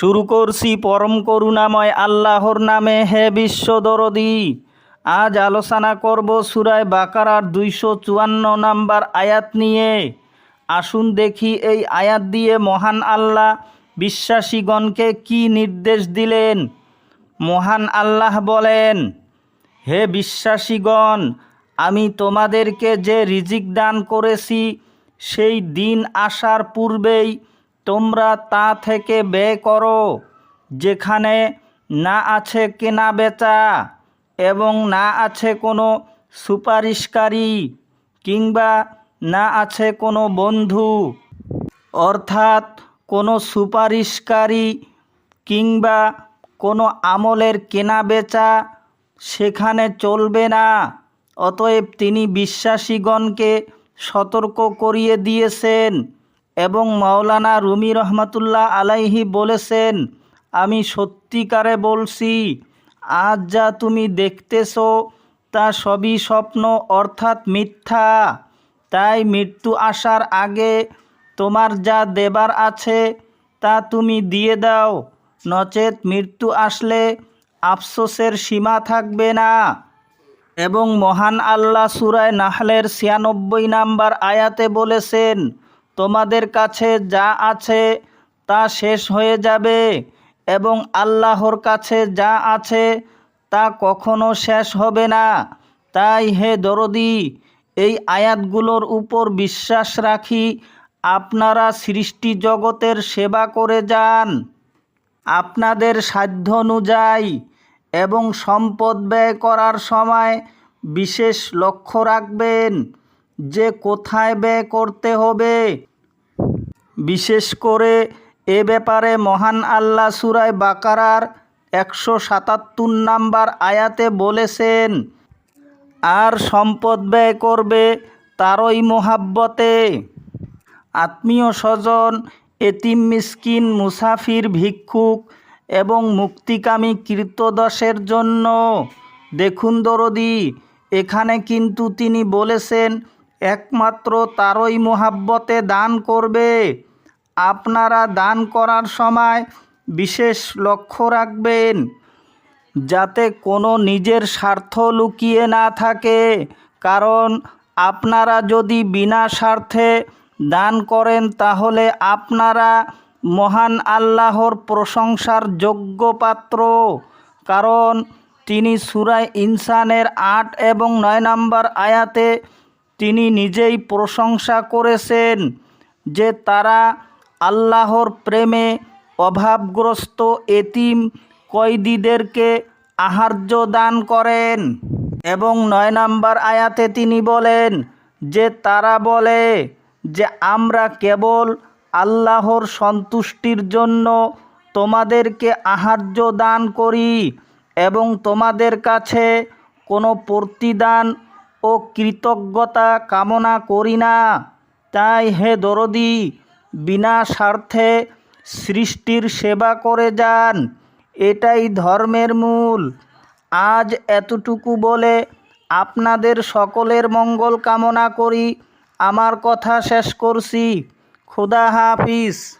শুরু করছি পরম করুণাময় আল্লাহর নামে, হে বিশ্ব দরদি। আজ আলোচনা করব সুরায় বাকারার দুইশো চুয়ান্ন নাম্বার আয়াত নিয়ে। আসুন দেখি এই আয়াত দিয়ে মহান আল্লাহ বিশ্বাসীগণকে কি নির্দেশ দিলেন। মহান আল্লাহ বলেন, হে বিশ্বাসীগণ, আমি তোমাদেরকে যে রিজিক দান করেছি, সেই দিন আসার পূর্বেই তোমরা তা থেকে ব্যয় করো, যেখানে না আছে কেনা বেচা এবং না আছে কোনো সুপারিশকারী কিংবা না আছে কোনো বন্ধু। অর্থাৎ কোনো সুপারিশকারী কিংবা কোনো আমলের কেনা বেচা সেখানে চলবে না। অতএব তিনি বিশ্বাসীগণকে সতর্ক করিয়ে দিয়েছেন। এবং মাওলানা রুমি রহমাতুল্লাহ আলাইহি বলেছেন, আমি সত্যিকারে বলছি, আজ যা তুমি দেখতেছো, তা সবই স্বপ্ন অর্থাৎ মিথ্যা। তাই মৃত্যু আসার আগে তোমার যা দেবার আছে, তা তুমি দিয়ে দাও। নচেত মৃত্যু আসলে আফসোসের সীমা থাকবে না। এবং মহান আল্লাহ সুরায় নাহলের ছিয়ানব্বই নাম্বার আয়াতে বলেছেন তোমাদের কাছে যা আছে তা শেষ হয়ে যাবে এবং আল্লাহর কাছে যা আছে তা কখনো শেষ হবে না। তাই হে দরদি, এই আয়াতগুলোর উপর বিশ্বাস রাখি, আপনারা সৃষ্টি জগতের সেবা করে যান। আপনাদের সাধ্য অনুযায়ী এবং সম্পদ ব্যয় করার সময় বিশেষ লক্ষ্য রাখবেন। যে কোথায় ব্যয় করতে হবে। বিশেষ করে এ ব্যাপারে মহান আল্লাহ সুরায় বাকারার একশো সাতাত্তর নাম্বার আয়াতে বলেছেন, আর সম্পদ ব্যয় করবে তারই মোহাব্বতে। আত্মীয় স্বজন, এতিম মিসকিন, মুসাফির, ভিক্ষুক এবং মুক্তিকামী কীর্তদশের জন্য। দেখুন দরদি, এখানে কিন্তু তিনি বলেছেন একমাত্র তারই মোহাব্বতে দান করবে। আপনারা দান করার সময় বিশেষ লক্ষ্য রাখবেন, যাতে কোনো নিজের স্বার্থ লুকিয়ে না থাকে। কারণ আপনারা যদি বিনা স্বার্থে দান করেন, তাহলে আপনারা মহান আল্লাহর প্রশংসার যোগ্য পাত্র। কারণ তিনি সুরায় ইনসানের আট এবং নয় নম্বর আয়াতে তিনি নিজেই প্রশংসা করেছেন যে তারা আল্লাহর প্রেমে অভাবগ্রস্ত এতিম কয়েদিদেরকে আহার্য দান করেন। এবং নয় নম্বর আয়াতে তিনি বলেন যে তারা বলে যে, আমরা কেবল আল্লাহর সন্তুষ্টির জন্য তোমাদেরকে আহার্য দান করি এবং তোমাদের কাছে কোনো প্রতিদান ও কৃতজ্ঞতা কামনা করি না। তাই হে দরদি, বিনা স্বার্থে সৃষ্টির সেবা করে যান। এটাই ধর্মের মূল। আজ এতটুকু বলে আপনাদের সকলের মঙ্গল কামনা করি। আমার কথা শেষ করছি। খুদা হাফিজ।